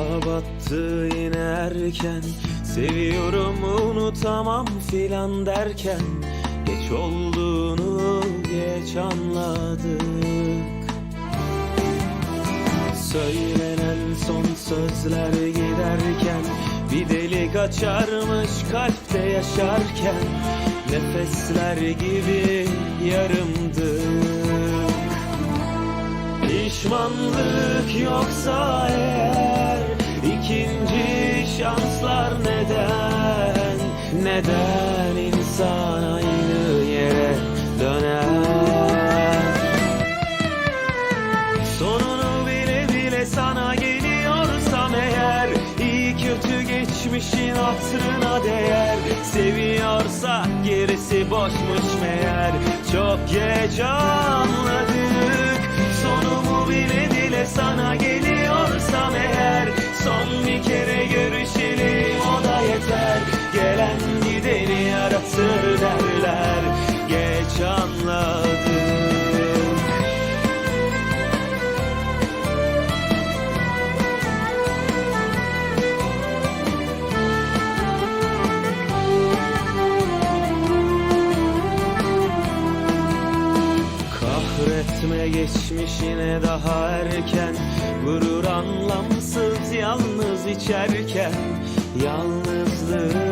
Daha battı erken. Seviyorum unutamam filan derken. Geç olduğunu geç anladık. Söylenen son sözler giderken Bir delik açarmış kalpte yaşarken. Nefesler gibi yarımdık Pişmanlık yoksa eğer ikinci şanslar neden? Neden insan aynı yere döner? Sonunu bile bile sana geliyorsam eğer iyi kötü geçmişin hatırına değer. Seviyorsa gerisi boşmuş meğer. Çok geç anladık geçmişine daha erken. Gurur anlamsız yalnız içerken. Yalnızlığı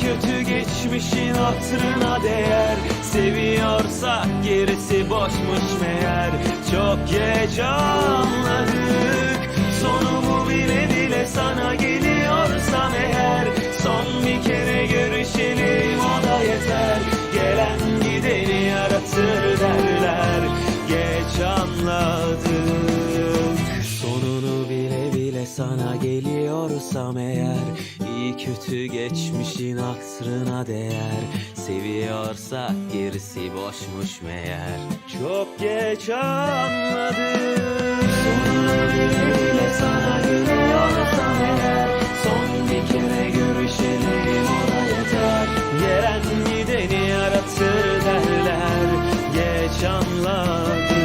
kötü geçmişin hatırına değer. Seviyorsa gerisi boşmuş meğer. Çok geç anladık. Sonumu bile bile sana geliyorsam eğer. Son bir kere görüşelim o da yeter. Gelen gideni yaratır derler. Geç anladık. Sonunu bile bile sana geliyorsam eğer kötü geçmişin hatırına değer. Seviyorsa gerisi boşmuş meğer. Çok geç anladım. Sonra bile sana geliyorsam eğer Son bir kere görüşelim o da yeter. Gelen gideni yaratır derler. Geç anladım.